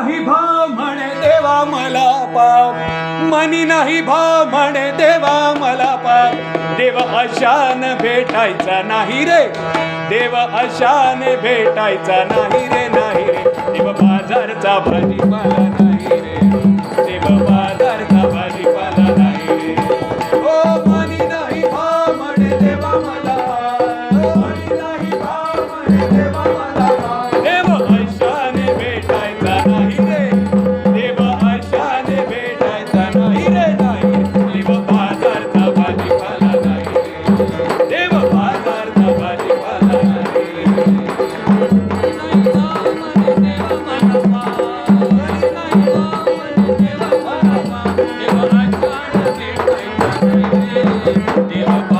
नाही भा म्हणे देवा मला पाप. मनी नाही भा म्हणे देवा मला पाप. देव अशान भेटायचा नाही रे. देव अशान भेटायचा नाही रे नाही रे. देव बाजारचा भाजीपाला Yeah.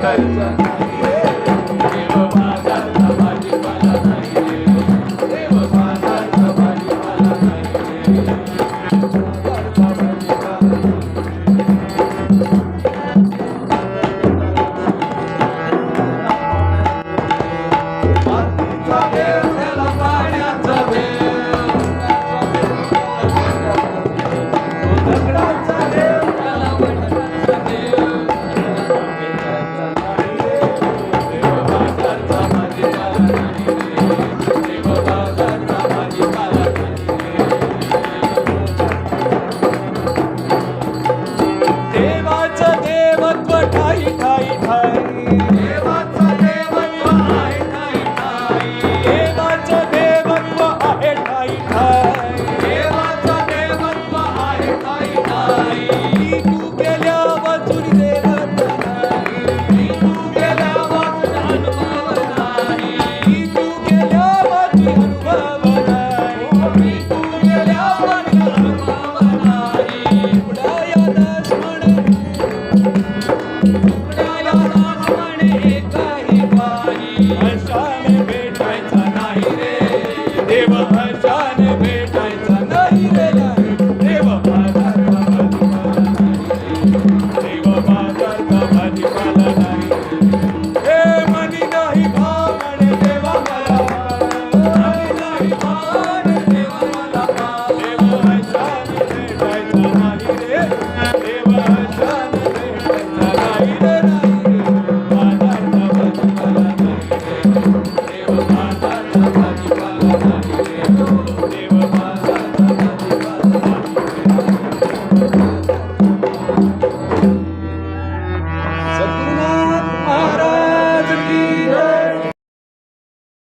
Yeah.